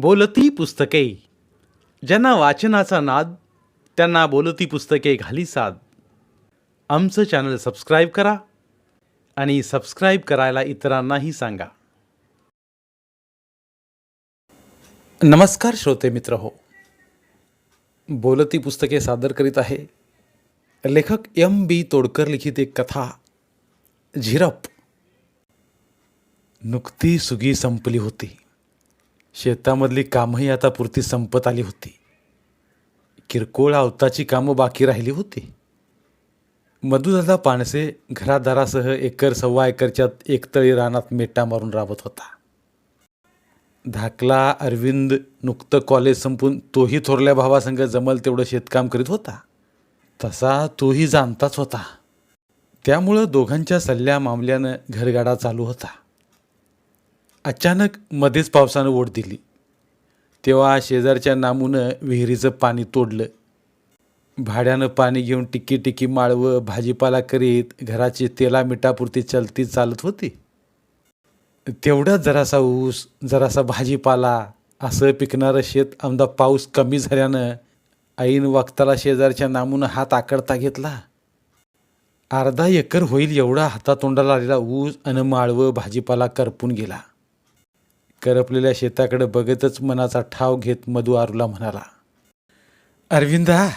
बोलती पुस्तके. ज्यांना वाचनाचा नाद त्यांना बोलती पुस्तके घाली साद. आमचं चॅनल सबस्क्राईब करा आणि सबस्क्राईब करायला इतरांनाही सांगा. नमस्कार श्रोते मित्र हो. बोलती पुस्तके सादर करीत आहे लेखक एम बी तोडकर लिखित एक कथा झिरप. नुकती सुगी संपली होती. शेतामधली कामही आता पुरती संपत आली होती. किरकोळ अवताची कामं बाकी राहिली होती. मधुदादा पाणसे घरादारासह एकर सव्वा एकरच्या एकतळी रानात मेटा मारून राबत होता. धाकला अरविंद नुकतं कॉलेज संपून तोही थोरल्या भावासंग जमल तेवढं शेतकाम करीत होता. तसा तोही जाणताच होता. त्यामुळं दोघांच्या सल्ल्या मामल्यानं घरगाडा चालू होता. अचानक मध्येच पावसानं ओढ दिली. तेव्हा शेजारच्या नामूनं विहिरीचं पाणी तोडलं. भाड्यानं पाणी घेऊन टिकी टिकी माळवं भाजीपाला करीत घराची तेला मिठापुरती चलती चालत होती. तेवढा जरासा ऊस जरासा भाजीपाला असं पिकणारं शेत आमदा पाऊस कमी झाल्यानं ऐन वक्ताला शेजारच्या नामूनं हात आकडता घेतला. अर्धा एकर होईल एवढा हातातोंडाला आलेला ऊस आणि माळवं भाजीपाला करपून गेला. करपलेल्या शेताकडे बघतच मनाचा ठाव घेत मधु आरूला म्हणाला अरविंदा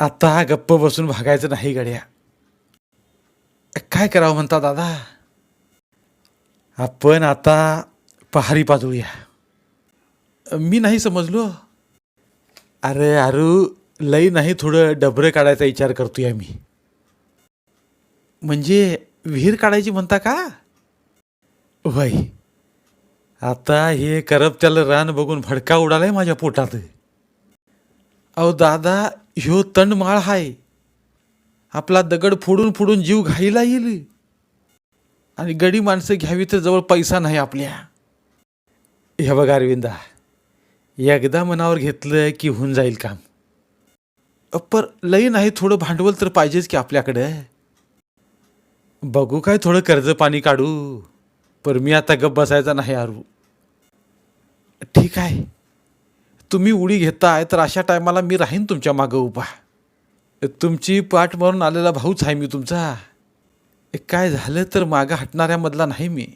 आता गप्प बसून भागायचं नाही गड्या. काय करावं म्हणता दादा? आपण आता पहारी पाजळूया मी नाही समजलो. अरे अरू लई नाही थोडं डबरं काढायचा विचार करतोय मी म्हणजे विहीर काढायची म्हणता का? वय आता हे करप त्याला रान बघून भडका उडालाय माझ्या पोटात. अहो दादा ह्यो तंड हाय. आपला दगड फोडून फोडून जीव घाईला येईल. आणि गडी माणसं घ्यावी तर जवळ पैसा नाही आपल्या. हे बघा अरविंदा एकदा मनावर घेतलं की होऊन जाईल काम. पर लई नाही थोडं भांडवल तर पाहिजेच की आपल्याकडं. बघू काय थोडं कर्ज पाणी काढू. पर मी आता गप बसायचा नाही आरू. ठीक आहे. तुम्ही उडी घेताय तर अशा टायमाला मी राहीन तुमच्या मागं उभा. तुमची पाठ मारून आलेला भाऊच आहे मी तुमचा. काय झालं तर मागं हटणाऱ्यामधला नाही मी.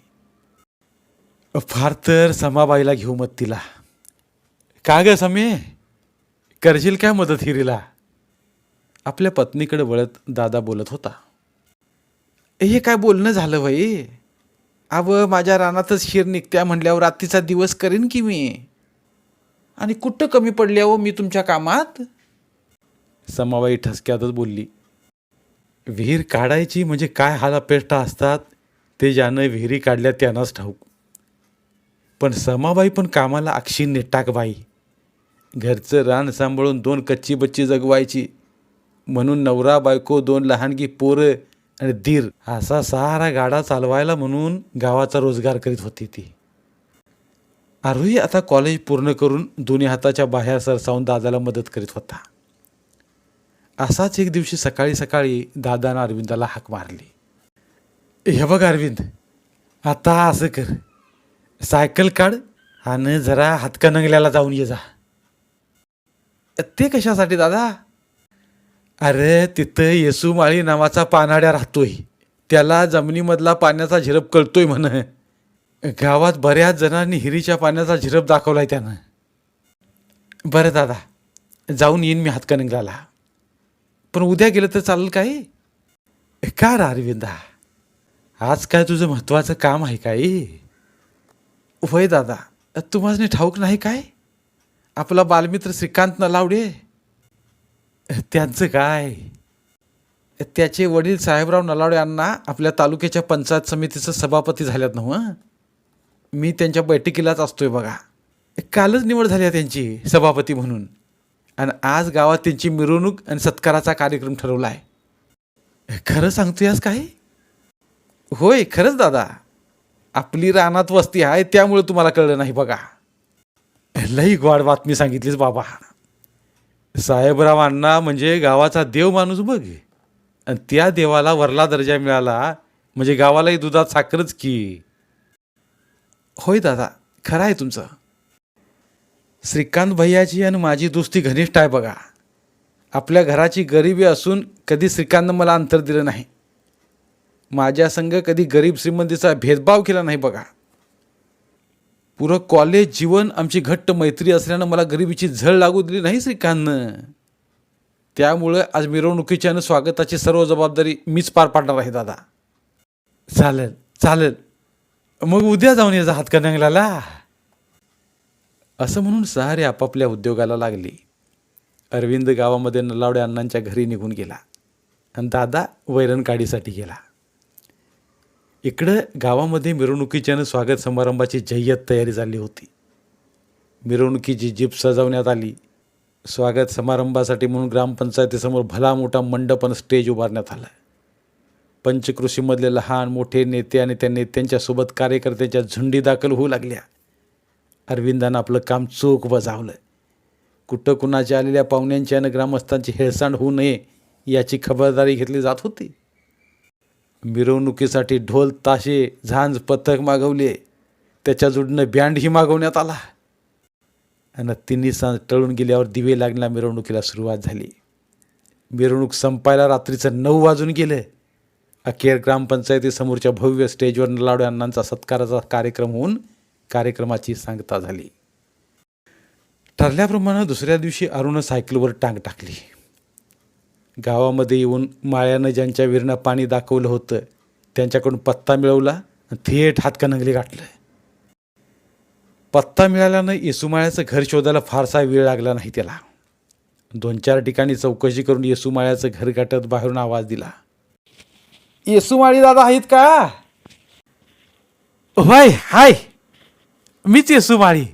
फार तर समाबाईला घेऊ मत तिला. का ग समे? करशील काय मदत हिरीला? आपल्या पत्नीकडे वळत दादा बोलत होता. हे काय बोलणं झालं भाई अव माझ्या रानातच शिर निघत्या म्हणल्यावर रात्रीचा दिवस करीन की मी? आणि कुठं कमी पडल्या हो मी तुमच्या कामात? समाबाई ठसक्यातच बोलली. विहीर काढायची म्हणजे काय हाल अपेष्टा असतात? ते ज्यानं विहिरी काढल्या त्यांनाच ठाऊक. पण समाबाई पण कामाला अक्षी नेटाक बाई. घरचं रान सांभाळून दोन कच्ची बच्ची जगवायची. म्हणून नवरा बायको दोन लहानगी पोरं आणि दीर असा सारा गाडा चालवायला म्हणून गावाचा रोजगार करीत होती ती. आरुही आता कॉलेज पूर्ण करून दोन्ही हाताच्या बाहेर सरसावून दादाला मदत करीत होता. असाच एक दिवशी सकाळी सकाळी दादानं अरविंदाला हाक मारली. हे बघ अरविंद आता असं कर. सायकल काढ आणि जरा हातकणंगल्याला जाऊन ये जा. ते कशासाठी दादा? अरे तिथं येसूमाळी नावाचा पानाड्या राहतोय. त्याला जमिनीमधला पाण्याचा झिरप कळतोय म्हण. गावात बऱ्याच जणांनी हिरीच्या पाण्याचा झिरप दाखवलाय त्यानं. बरं दादा जाऊन येईन मी हातकणंगल्याला पण उद्या गेलं तर चालेल काय? का रा अरविंदा? आज काय तुझं महत्त्वाचं काम आहे काय? होय दादा तुम्हाला ठाऊक नाही काय? आपला बालमित्र श्रीकांत नलावडे त्यांचं काय? त्याचे वडील साहेबराव नलावडे यांना आपल्या तालुक्याच्या पंचायत समितीचं सभापती झाल्यात ना मी त्यांच्या बैठकीलाच असतोय बघा. कालच निवड झाली आहे त्यांची सभापती म्हणून. आणि आज गावात त्यांची मिरवणूक आणि सत्काराचा कार्यक्रम ठरवला आहे खरं सांगतोयास काय? होय खरंच दादा. आपली रानात वस्ती आहे त्यामुळे तुम्हाला कळलं नाही बघा. लई गोड बातमी सांगितलीच बाबा. साहेबराव अण्णा म्हणजे गावाचा देव माणूस बघ आणि त्या देवाला वरला दर्जा मिळाला म्हणजे गावालाही दुधात साखरच की. होय दादा खरं आहे तुमचं. श्रीकांत भैयाची आणि माझी दोस्ती घनिष्ठ आहे बघा. आपल्या घराची गरिबी असून कधी श्रीकांतनं मला अंतर दिलं नाही. माझ्या संग कधी गरीब श्रीमंतीचा भेदभाव केला नाही बघा. पुरं कॉलेज जीवन आमची घट्ट मैत्री असल्यानं मला गरिबीची झळ लागू दिली नाही श्रीकांतनं. त्यामुळं आज मिरवणुकीच्या आणि स्वागताची सर्व जबाबदारी मीच पार पाडणार आहे दादा. चालेल चालेल. मग उद्या जाऊन याचा हातकणंगल्याला. असं म्हणून सहारे आपापल्या उद्योगाला लागली. अरविंद गावामध्ये नलावडे अण्णांच्या घरी निघून गेला. आणि दादा वैरणकाडीसाठी गेला. इकडं गावामध्ये मिरवणुकीच्या आणि स्वागत समारंभाची जय्यत तयारी झाली होती. मिरवणुकीची जीप सजवण्यात आली. स्वागत समारंभासाठी म्हणून ग्रामपंचायतीसमोर भला मोठा मंडप आणि स्टेज उभारण्यात आला. पंचकृषीमधले लहान मोठे नेते आणि त्या नेत्यांच्यासोबत कार्यकर्त्याच्या झुंडी दाखल होऊ लागल्या. अरविंदानं आपलं काम चोख बजावलं. कुठं कुणाच्या आलेल्या पाहुण्यांची आणि ग्रामस्थांची हेळसांड होऊ नये याची खबरदारी घेतली जात होती. मिरवणुकीसाठी ढोल ताशे झांज पथक मागवले. त्याच्या जोडीनं बँडही मागवण्यात आला. आणि तिन्ही सांज टळून गेल्यावर दिवे लागण्या मिरवणुकीला सुरुवात झाली. मिरवणूक संपायला रात्रीचं नऊ वाजून गेलं. अखेर ग्रामपंचायतीसमोरच्या भव्य स्टेजवर लाडू अण्णांचा सत्काराचा कार्यक्रम होऊन कार्यक्रमाची सांगता झाली. ठरल्याप्रमाणे दुसऱ्या दिवशी अरुण सायकलवर टांग टाकली. गावामध्ये येऊन माळ्यानं ज्यांच्या विरणं पाणी दाखवलं होतं त्यांच्याकडून पत्ता मिळवला आणि थेट हातकणंगले गाठलं. पत्ता मिळाल्यानं येसुमाळ्याचं घर शोधायला फारसा वेळ लागला नाही त्याला. दोन चार ठिकाणी चौकशी करून येसुमाळ्याचं घर गाठत बाहेरून आवाज दिला. येसुमाळी दादा आहेत का? वाय हाय मीच येसुमाळी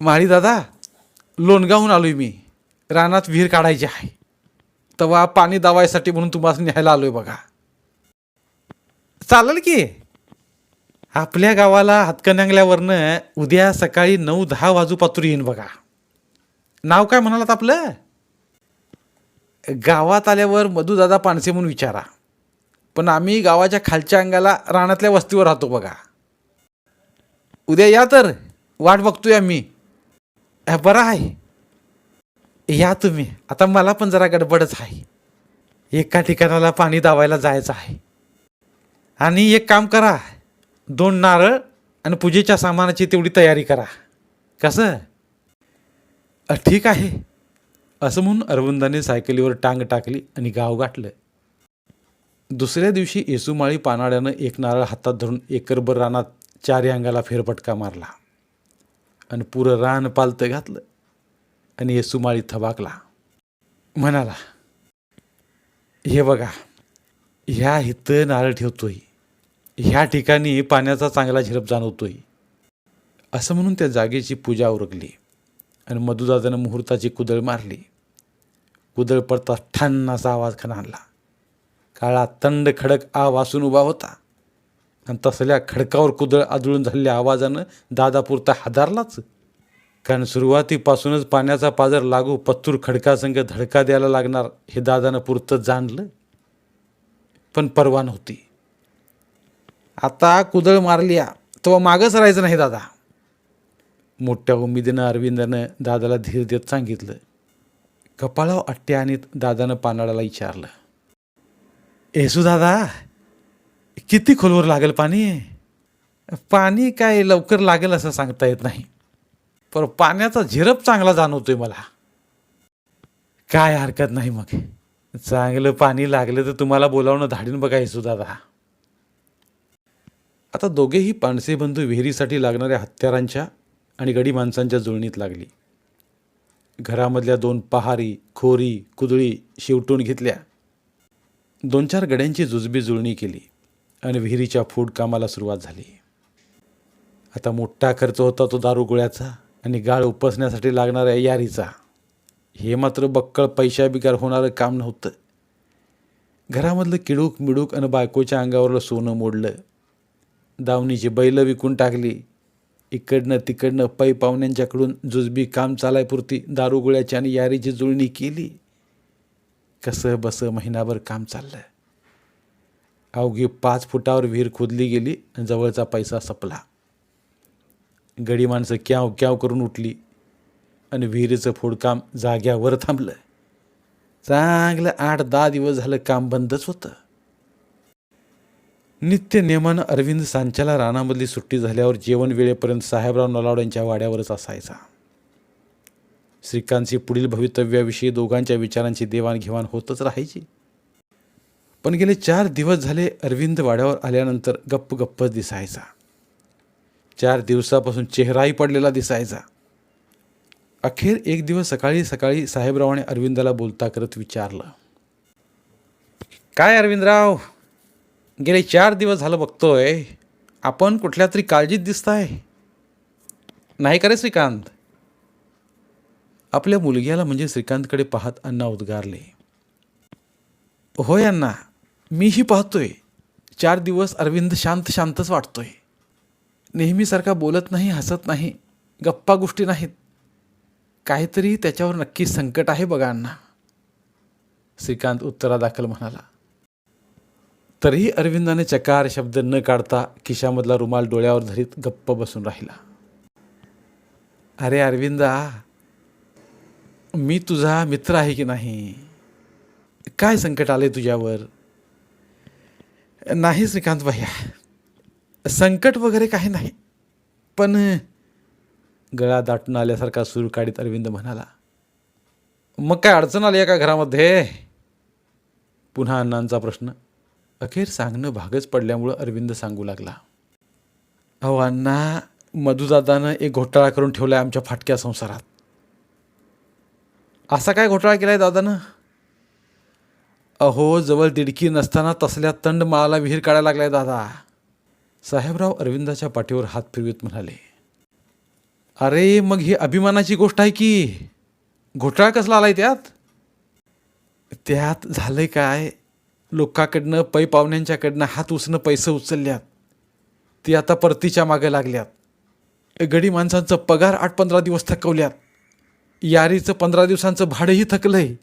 माळी दादा लोणगावहून आलोय मी. रानात विहीर काढायची आहे. तेव्हा पाणी दावायसाठी म्हणून तुम्हाला न्यायला आलोय बघा. चालेल की? आपल्या गावाला हातकणंगल्यावरनं उद्या सकाळी नऊ दहा वाजू पातूर येईन बघा. नाव काय म्हणालात आपलं? गावात आल्यावर मधुदादा पानसे म्हणून विचारा. पण आम्ही गावाच्या खालच्या अंगाला रानातल्या वस्तीवर राहतो बघा. उद्या या तर. वाट बघतोय आम्ही. अ, बरं आहे. या तुम्ही. आता मला पण जरा गडबडच आहे. एका ठिकाणाला पाणी दावायला जायचं आहे. आणि एक काम करा. दोन नारळ आणि पूजेच्या सामानाची तेवढी तयारी करा. कसं? ठीक आहे. असं म्हणून अरविंदाने सायकलीवर टांग टाकली आणि गाव गाठलं. दुसऱ्या दिवशी येसुमाळी पानाड्यानं एक नारळ हातात धरून एकरभर रानात चारी अंगाला फेरपटका मारला. आणि पुरं रान पालतं घातलं. आणि येसुमाळी थबाकला. म्हणाला हे बघा ह्या इथं नारळ ठेवतोय. ह्या ठिकाणी पाण्याचा चांगला झिरप जाणवतोय. असं म्हणून त्या जागेची पूजा उरकली आणि मधुदादानं मुहूर्ताची कुदळ मारली. कुदळ पडता ठाण असा आवाज खणाला काळा तंड खडक आ वासून उभा होता आणि तसल्या खडकावर कुदळ आदळून झालेल्या आवाजानं दादापुरता हादारलाच. कारण सुरुवातीपासूनच पाण्याचा पाजर लागू पत्तूर खडकासंग धडका द्यायला लागणार हे दादानं पुरतं जाणलं पण परवा नव्हती. आता कुदळ मारल्या तेव्हा मागंच राहायचं नाही दादा. मोठ्या उमेदीनं अरविंदानं दादाला धीर देत सांगितलं. कपाळाव अट्ट्या आणि दादानं पानाळाला विचारलं येसू दादा किती खोलवर लागेल पाणी? पाणी काय लवकर लागेल असं सांगता येत नाही. पर पाण्याचा झिरप चांगला जाणवतोय मला. काय हरकत नाही मग. चांगलं पाणी लागलं तर तुम्हाला बोलावणं धाडीन बघा येसू दादा आता दोघेही पानसे बंधू विहिरीसाठी लागणाऱ्या हत्यारांच्या आणि गडी माणसांच्या जुळणीत लागली. घरामधल्या दोन पहारी खोरी कुदळी शिवटून घेतल्या. दोन चार गड्यांची जुजबी जुळणी केली आणि विहिरीच्या फूड कामाला सुरुवात झाली. आता मोठा खर्च होता तो दारू गोळ्याचा आणि गाळ उपसण्यासाठी लागणाऱ्या यारीचा. हे मात्र बक्कळ पैशाबिगार होणारं काम नव्हतं. घरामधलं किडूक मिडूक आणि बायकोच्या अंगावरलं सोनं मोडलं. दावणीची बैलं विकून टाकली. इकडनं तिकडनं पै पाहुण्यांच्याकडून जुजबी काम चालायपुरती दारुगोळ्याची आणि यारीची जुळणी केली. कसं बसं महिनाभर काम चाललं. अवघी पाच फुटावर विहीर खोदली गेली आणि जवळचा पैसा सपला. गडी माणसं क्याव क्याव करून उठली. आणि विहिरीचं फोडकाम जाग्यावर थांबलं. चांगलं आठ दहा दिवस झालं काम बंदच होतं. नित्य नियमानं अरविंद सांच्याला रानामधली सुट्टी झाल्यावर जेवण वेळेपर्यंत साहेबराव नलावड यांच्या वाड्यावरच असायचा. श्रीकांतची पुढील भवितव्याविषयी दोघांच्या विचारांची देवाणघेवाण होतच राहायची. पण गेले चार दिवस झाले अरविंद वाड्यावर आल्यानंतर गप्प गप्पच दिसायचा. चार दिवसापासून चेहराही पडलेला दिसायचा. अखेर एक दिवस सकाळी सकाळी साहेबरावाने अरविंदाला बोलता करत विचारलं. काय अरविंदराव गेले चार दिवस झालं बघतोय. आपण कुठल्या तरी काळजीत दिसताय. नाही का रे श्रीकांत? आपल्या मुलग्याला म्हणजे श्रीकांतकडे पाहत अण्णा उद्गारले. होय अण्णा मीही पाहतोय. चार दिवस अरविंद शांत शांतच वाटतोय. नेहमीसारखा बोलत नाही हसत नाही गप्पा गोष्टी नाहीत. काहीतरी त्याच्यावर नक्की संकट आहे बघा अण्णा. श्रीकांत उत्तरादाखल म्हणाला. तरीही अरविंदाने चकार शब्द न काढता खिशामधला रुमाल डोळ्यावर धरीत गप्प बसून राहिला. अरे अरविंदा मी तुझा मित्र आहे की नाही? काय संकट आले तुझ्यावर? नाही श्रीकांत भैया. संकट वगैरे काही नाही. पण गळा दाटून आल्यासारखा सूर काढीत अरविंद म्हणाला मग काय अडचण आली आहे का घरामध्ये? पुन्हा अण्णांचा प्रश्न. अखेर सांगणं भागच पडल्यामुळं अरविंद सांगू लागला अहो अण्णा मधुदादानं एक घोटाळा करून ठेवला आहे आमच्या फाटक्या संसारात. असा काय घोटाळा केला आहे दादानं? अहो जवळ दिडकी नसताना तसल्या तंड माळाला विहीर काढायला लागलाय दादा. साहेबराव अरविंदाच्या पाठीवर हात फिरवीत म्हणाले अरे मग ही अभिमानाची गोष्ट आहे की? घोटाळा कसला आलाय त्यात? त्यात झालंय काय? लोकांकडनं पै पाहुण्यांच्याकडनं हात उसणं पैसे उचलल्यात. ती आता परतीच्या मागे लागल्यात. गडी माणसांचं पगार आठ पंधरा दिवस थकवल्यात. यारीचं पंधरा दिवसांचं भाडंही थकलंय.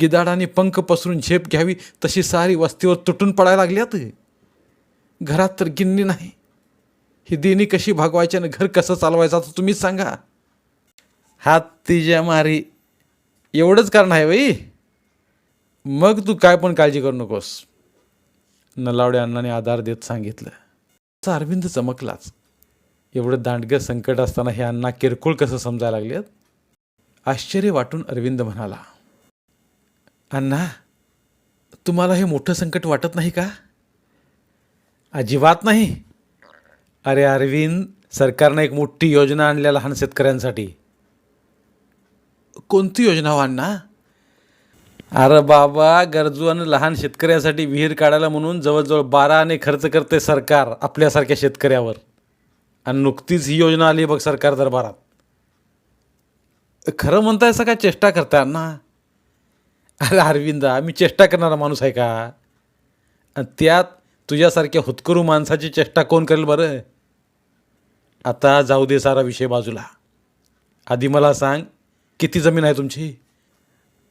गिदाडाने पंख पसरून झेप घ्यावी तशी सारी वस्तीवर तुटून पडायला लागल्यात. घरात तर गिन्नी नाही. ही देणी कशी भागवायची आणि घर कसं चालवायचं आता तुम्हीच सांगा. हात तिच्या मारी. एवढंच कारण आहे बाई. मग तू काय पण काळजी करू नकोस. नलावडे अण्णाने आधार देत सांगितलं. चा अरविंद चमकलाच. एवढं दांडगं संकट असताना हे अण्णा किरकोळ कसं समजायला लागलेत? आश्चर्य वाटून अरविंद म्हणाला अण्णा तुम्हाला हे मोठं संकट वाटत नाही का? अजिबात नाही. अरे अरविंद सरकारनं एक मोठी योजना आणल्या लहान शेतकऱ्यांसाठी. कोणती योजना हो अण्णा? अरे बाबा गरजू आणि लहान शेतकऱ्यासाठी विहीर काढायला म्हणून जवळजवळ बारा आणे खर्च करते सरकार आपल्यासारख्या शेतकऱ्यावर. आणि नुकतीच ही योजना आली बघ सरकार दरबारात. खरं म्हणताय असं काय चेष्टा करताय अण्णा? अरे अरविंदा मी चेष्टा करणारा माणूस आहे का? आणि त्यात तुझ्यासारख्या हुतकरू माणसाची चेष्टा कोण करेल बरं? आता जाऊ दे सारा विषय बाजूला. आधी मला सांग किती जमीन आहे तुमची?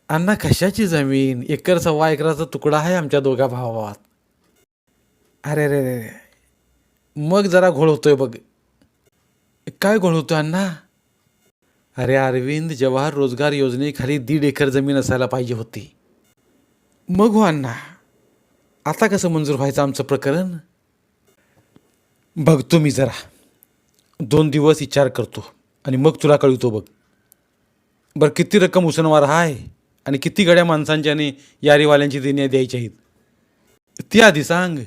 अण्णा कशाची जमीन? एकर सव्वा एकराचा तुकडा आहे आमच्या दोघा भावात. अरे रे रे मग जरा घोळ होतोय बघ. काय घोळ होतोय अण्णा? अरे अरविंद जवाहर रोजगार योजनेखाली दीड एकर जमीन असायला पाहिजे होती. मग हो अण्णा. आता कसं मंजूर व्हायचं आमचं प्रकरण? बघतो मी जरा. दोन दिवस विचार करतो आणि मग तुला कळवतो बघ. बरं किती रक्कम उसणवार आहे आणि किती गड्या माणसांच्या आणि यारीवाल्यांची देण्या द्यायची आहेत? ती आधी सांग.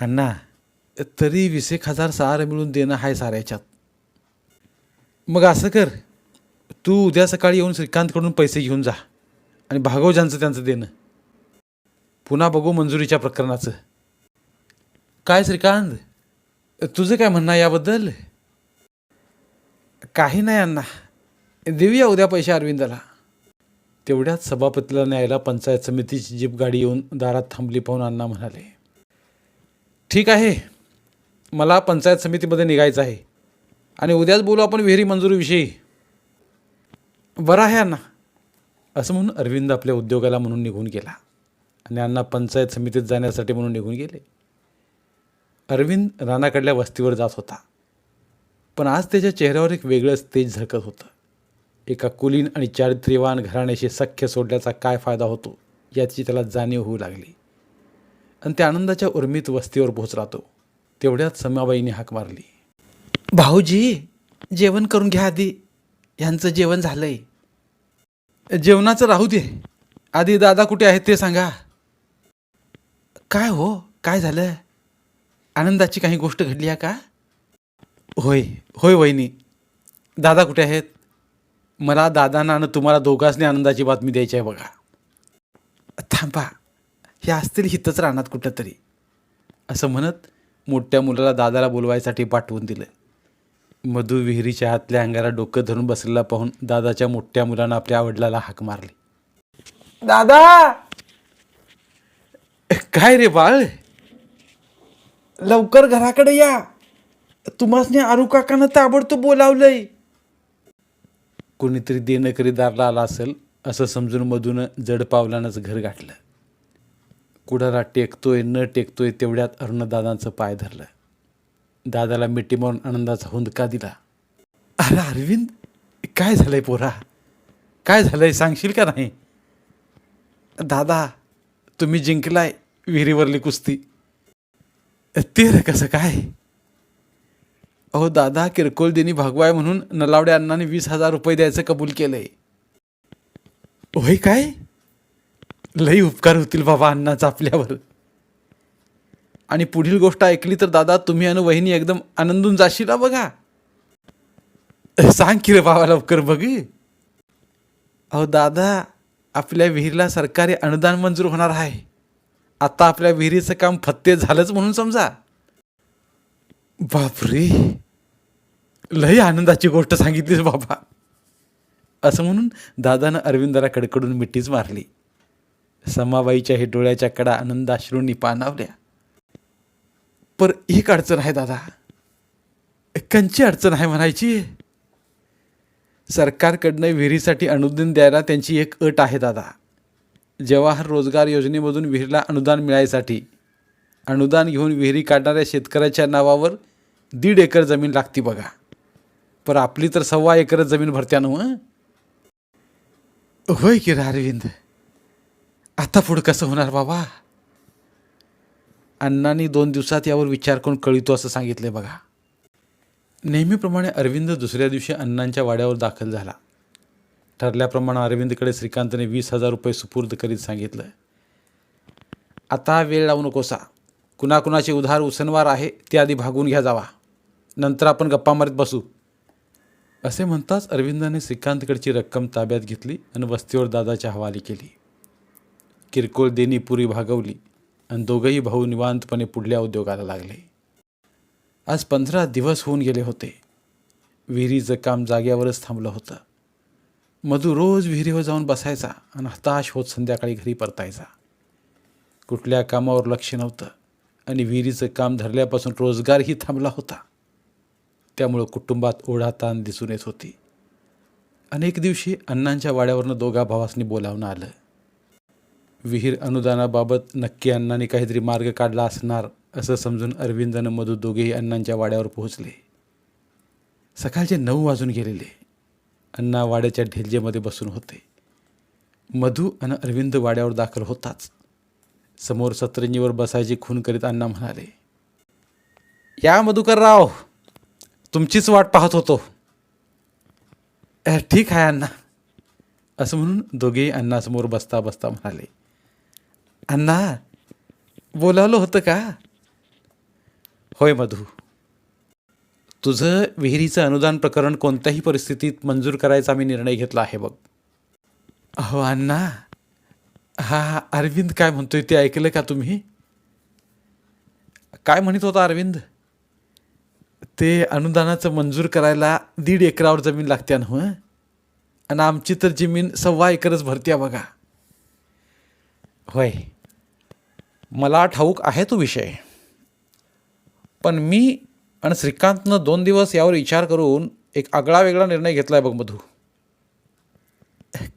अण्णा तरी वीस एक हजार सार मिळून देणं आहे साऱ्याच्यात मग असं कर. तू उद्या सकाळी येऊन श्रीकांतकडून पैसे घेऊन जा आणि भागव ज्यांचं त्यांचं देणं. पुन्हा बघू मंजुरीच्या प्रकरणाचं. काय श्रीकांत? तुझं काय म्हणणं आहे याबद्दल? काही नाही अण्णा. देऊया उद्या पैसे अरविंदाला. तेवढ्याच सभापतीला न्यायला पंचायत समितीची जीप गाडी येऊन दारात थांबली पाहून अण्णा म्हणाले ठीक आहे. मला पंचायत समितीमध्ये निघायचं आहे. आणि उद्याच बोलू आपण विहिरी मंजुरीविषयी. बरं आहे अण्णा. असं म्हणून अरविंद आपल्या उद्योगाला म्हणून निघून गेला. आणि अण्णा पंचायत समितीत जाण्यासाठी म्हणून निघून गेले. अरविंद रानाकडल्या वस्तीवर जात होता. पण आज त्याच्या चेहऱ्यावर एक वेगळंच तेज झळकत होतं. एका कुलीन आणि चारित्र्यवान घराण्याशी सख्य सोडल्याचा काय फायदा होतो याची त्याला जाणीव होऊ लागली. आणि त्या आनंदाच्या उर्मीत वस्तीवर पोहोचला तो. तेवढ्यात समाबाईने हाक मारली. भाऊजी जेवण करून घ्या आधी. ह्यांचं जेवण झालंय. जेवणाचं राहू दे. आधी दादा कुठे आहेत ते सांगा. काय हो? काय झालं? आनंदाची काही गोष्ट घडली आहे का? होय होय वहिनी. दादा कुठे आहेत? मला दादांना आणि तुम्हाला दोघांनी आनंदाची बातमी द्यायची आहे बघा. थांबा. हे असतील हितच राहणार कुठं तरी असं म्हणत मोठ्या मुलाला दादाला बोलवायसाठी पाठवून दिलं. मधू विहिरीच्या हातल्या अंगारा डोकं धरून बसलेला पाहून दादाच्या मोठ्या मुलानं आपल्या वडिलाला हाक मारली. दादा! काय रे बाळ? लवकर घराकडे या. तुम्हासने आरू काकानं ताबडतोब बोलावलंय. कोणीतरी देणं दारला आला असेल असं समजून मधून जड पावलानंच घर गाठलं. कुडाला टेकतोय न टेकतोय तेवढ्यात अरुणदादांचं पाय धरलं. दादाला मिठी मारून आनंदाचा हुंदका दिला? अरे अरविंद काय झालंय पोरा? काय झालंय सांगशील का नाही? दादा तुम्ही जिंकलाय. विहिरीवरली कुस्ती. ते रे कसं काय? अहो दादा किरकोळ देणी भागवाय म्हणून नलावडे अण्णाने वीस हजार रुपये द्यायचं कबूल केलंय. होय काय? लई उपकार होतील बाबा अण्णाचा आपल्यावर. आणि पुढील गोष्ट ऐकली तर दादा तुम्ही आणि वहिनी एकदम आनंदून जाशील बघा. सांग की रे बाबा लवकर बघ. अहो दादा आपल्या विहिरीला सरकारी अनुदान मंजूर होणार आहे. आता आपल्या विहिरीचं काम फत्ते झालंच म्हणून समजा. बापरे. लई आनंदाची गोष्ट सांगितलीस बाबा. असं म्हणून दादानं अरविंदाला कडकडून मिठीच मारली. समाबाईच्या हे डोळ्याच्या कडा आनंदाश्रूंनी पाणावल्या पर एक अडचण आहे दादा. कंची अडचण आहे म्हणायची. सरकारकडनं विहिरीसाठी अनुदान द्यायला त्यांची एक अट आहे दादा. जवाहर रोजगार योजनेमधून विहिरीला अनुदान मिळायसाठी अनुदान घेऊन विहिरी काढणाऱ्या शेतकऱ्याच्या नावावर दीड एकर जमीन लागती बघा. पर आपली तर सव्वा एकरच जमीन भरत्यानं होय की अरविंद? आता पुढं कसं होणार बाबा? अण्णांनी दोन दिवसात यावर विचार करून कळितो असं सांगितलंय बघा. नेहमीप्रमाणे अरविंद दुसऱ्या दिवशी अण्णांच्या वाड्यावर दाखल झाला. ठरल्याप्रमाणे अरविंदकडे श्रीकांतने वीस हजार रुपये सुपूर्द करीत सांगितलं आता वेळ लावू नकोसा कुणाकुणाचे उधार उसनवार आहे ते आधी भागून घ्या जावा. नंतर आपण गप्पा मारत बसू. असे म्हणताच अरविंदाने श्रीकांतकडची रक्कम ताब्यात घेतली आणि वस्तीवर दादाच्या हवाली केली. किरकोळ देणी पुरी भागवली आणि दोघंही भाऊ निवांतपणे पुढल्या उद्योगाला लागले. आज पंधरा दिवस होऊन गेले होते. विहिरीचं काम जाग्यावरच थांबलं होतं. मधू रोज विहिरीवर जाऊन बसायचा आणि हताश होत संध्याकाळी घरी परतायचा. कुठल्या कामावर लक्ष नव्हतं आणि विहिरीचं काम धरल्यापासून रोजगारही थांबला होता. त्यामुळं कुटुंबात ओढाताण दिसून येत होती. अनेक दिवशी अण्णांच्या वाड्यावरनं दोघा भावासनी बोलावणं आलं. विहीर अनुदानाबाबत नक्की अण्णांनी काहीतरी मार्ग काढला असणार असं समजून अरविंद आणि मधू दोघेही अण्णांच्या वाड्यावर पोहोचले. सकाळचे नऊ वाजून गेलेले. अण्णा वाड्याच्या ढेलजेमध्ये बसून होते. मधू आणि अरविंद वाड्यावर दाखल होताच. समोर सतरंजीवर बसायची खून करीत अण्णा म्हणाले या मधुकरराव तुमचीच वाट पाहत होतो. ठीक आहे अण्णा. असं म्हणून दोघेही अण्णासमोर बसता बसता म्हणाले अण्णा बोलावलं होतं का? होय मधू. तुझं विहिरीचं अनुदान प्रकरण कोणत्याही परिस्थितीत मंजूर करायचा मी निर्णय घेतला आहे बघ. अहो अण्णा हा हा अरविंद काय म्हणतोय ते ऐकलं का तुम्ही? काय म्हणत होता अरविंद? ते अनुदानाचं मंजूर करायला दीड एकरावर जमीन लागते ना हं? आणि आमची तर जमीन सव्वा एकरच भरत्या बघा. होय. मला ठाऊक आहे तो विषय. पण मी आणि श्रीकांतनं दोन दिवस यावर विचार करून एक आगळा वेगळा निर्णय घेतला आहे बघ मधू.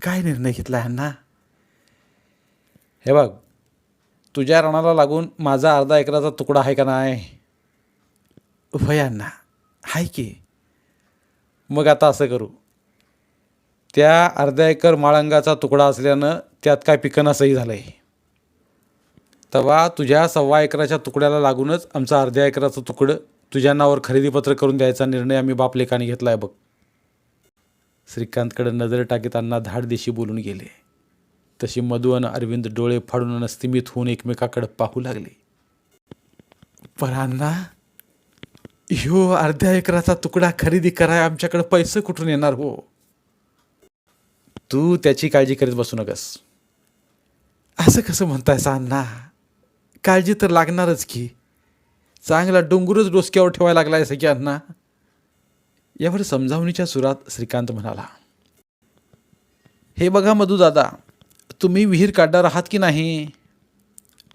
काय निर्णय घेतला आहे ना हे बघ तुझ्या रणाला लागून माझा अर्धा एकराचा तुकडा आहे का नाही? अण्णा हाय की. मग आता असं करू. त्या अर्ध्या एकर माळंगाचा तुकडा असल्यानं त्यात काय पिकनासही झालं आहे तेव्हा तुझ्या सव्वा एकराच्या तुकड्याला लागूनच आमचं अर्ध्या एकराचं तुकडं तुझ्या नावावर खरेदीपत्र करून द्यायचा निर्णय आम्ही बापलेकाने घेतला आहे बघ. श्रीकांतकडे नजर टाकीत अण्णा धाडदिशी बोलून गेले. तशी मधु आणि अरविंद डोळे फाडून आणि स्तिमित होऊन एकमेकाकडे पाहू लागले. पण अण्णा ह्यो अर्ध्या एकराचा तुकडा खरेदी कराय आमच्याकडे पैसे कुठून येणार हो? तू त्याची काळजी करीत बसू नकस. असं कसं म्हणतायस अण्णा? काळजी तर लागणारच की. चांगला डोंगरच डोसक्यावर ठेवायला लागलाय आहे अण्णा यावर समजावणीच्या सुरात श्रीकांत म्हणाला हे बघा मधू दादा तुम्ही विहीर काढणार आहात की नाही?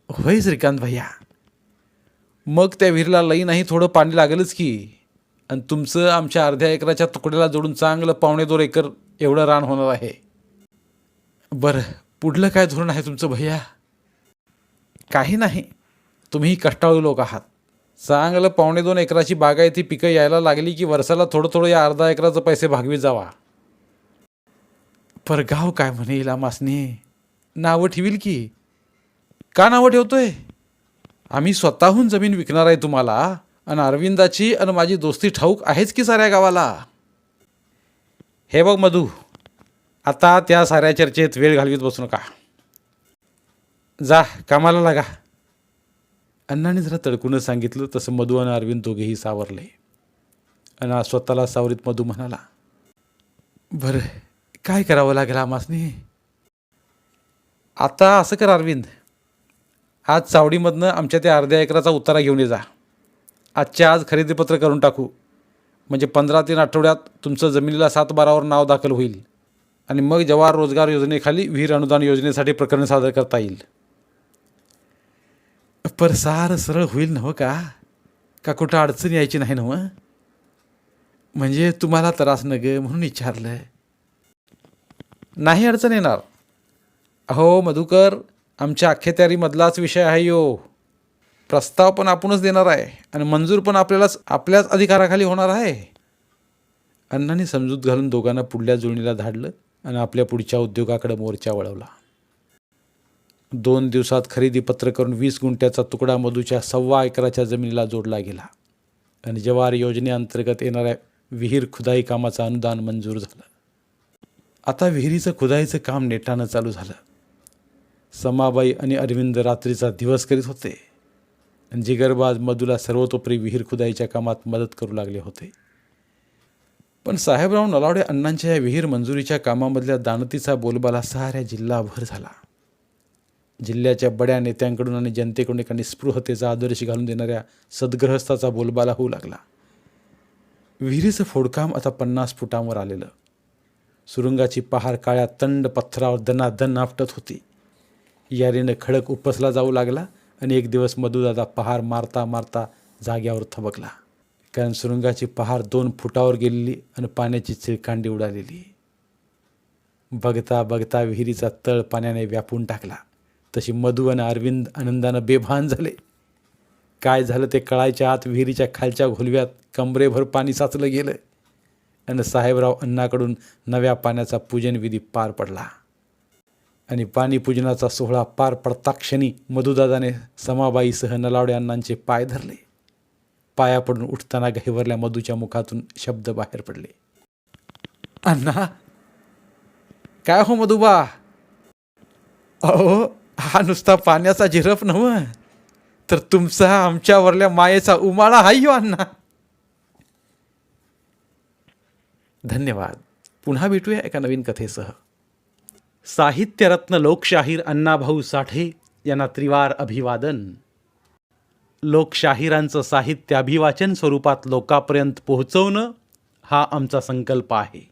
होय श्रीकांत भैया. मग त्या विहिरीला लई नाही थोडं पाणी लागेलच की आणि तुमचं आमच्या अर्ध्या एकराच्या तुकड्याला जोडून चांगलं पावणे दोन एकर एवढं रान होणार आहे. बरं पुढलं काय धोरण आहे तुमचं भैया? काही नाही. तुम्ही कष्टाळू लोक आहात. चांगलं पावणे दोन एकराची बागायती पिकं यायला लागली की वर्षाला थोडं थोडं या अर्धा एकराचं पैसे भागवी जावा. पर गाव काय म्हणेल आमासने नावं ठेवील की? का नावं ठेवतोय? आम्ही स्वतःहून जमीन विकणार आहे तुम्हाला आणि अरविंदाची आणि माझी दोस्ती ठाऊक आहेच की साऱ्या गावाला? हे बघ मधू आता त्या साऱ्या चर्चेत वेळ घालवीत बसू नका. जा कामाला लागा. अण्णाने जरा तडकूनच सांगितलं तसं मधू आणि अरविंद दोघेही सावरले. आणि स्वतःला सावरीत मधू म्हणाला बरं काय करावं लागेल आमासने आता असं कर अरविंद. आज चावडीमधनं आमच्या त्या अर्ध्या एकराचा उतारा घेऊन ये जा. आजच्या आज खरेदीपत्र करून टाकू. म्हणजे पंधरा तीन आठवड्यात तुमचं जमिनीला सात बारावर नाव दाखल होईल. आणि मग जवाहर रोजगार योजनेखाली विहीर अनुदान योजनेसाठी प्रकरण सादर करता येईल. पर सार सरळ होईल नव्ह का? का कुठं अडचण यायची नाही नव्ह? म्हणजे तुम्हाला त्रास न ग म्हणून विचारलं नाही अडचण येणार. अहो मधुकर आमच्या अख्खेत्यारीमधलाच विषय आहे यो. प्रस्ताव पण आपणच देणार आहे आणि मंजूर पण आपल्यालाच आपल्याच अधिकाराखाली होणार आहे. अण्णांनी समजूत घालून दोघांना पुढल्या जुळणीला धाडलं आणि आपल्या पुढच्या उद्योगाकडे मोर्चा वळवला. दोन दिवसात खरेदी पत्र करून वीस गुंठ्याचा तुकडा मधूच्या सव्वा एकराच्या जमिनीला जोडला गेला. आणि जवार योजनेअंतर्गत येणाऱ्या विहीर खुदाई कामाचं अनुदान मंजूर झालं. आता विहिरीचं खुदाईचं काम नेटानं चालू झालं. समाबाई आणि अरविंद रात्रीचा दिवस करीत होते. आणि जिगरबाज मधूला सर्वतोपरी विहीर खुदाईच्या कामात मदत करू लागले होते. पण साहेबराव नलावडे अण्णांच्या या विहीर मंजुरीच्या कामामधल्या दानतीचा बोलबाला साऱ्या जिल्हाभर झाला. जिल्ह्याच्या बड्या नेत्यांकडून आणि जनतेकडून एका निस्पृहतेचा आदर्श घालून देणाऱ्या सद्ग्रहस्थाचा बोलबाला होऊ लागला. विहिरीचं फोडकाम आता पन्नास फुटांवर आलेलं. सुरुंगाची पहार काळ्या तंड पत्थरावर दनादन आपटत होती. यारीनं खडक उपसला जाऊ लागला आणि एक दिवस मधुदादा पहार मारता मारता जाग्यावर थबकला. कारण सुरुंगाची पहार दोन फुटावर गेलेली आणि पाण्याची चिळकांडी उडालेली. बघता बघता विहिरीचा तळ पाण्याने व्यापून टाकला. तशी मधु आणि अरविंद आनंदानं बेभान झाले. काय झालं ते कळायच्या आत विहिरीच्या खालच्या घोलव्यात कमरेभर पाणी साचलं गेलं आणि साहेबराव अण्णाकडून नव्या पाण्याचा पूजनविधी पार पडला. आणि पाणीपूजनाचा सोहळा पार पडता क्षणी मधुदादाने समाबाईसह नलावडे अण्णांचे पाय धरले. पाया पडून उठताना घाईवरल्या मधूच्या मुखातून शब्द बाहेर पडले. अण्णा काय हो मधुबा? अहो हा नुसता पाण्याचा झिरप नव तर तुमचा आमच्यावरल्या मायेचा उमाळा हाय अण्णा. धन्यवाद. पुन्हा भेटूया एका नवीन कथेसह. साहित्यरत्न लोकशाहीर अण्णाभाऊ साठे यांना त्रिवार अभिवादन. लोकशाहिरांचं साहित्य अभिवाचन स्वरूपात लोकांपर्यंत पोहोचवणं हा आमचा संकल्प आहे.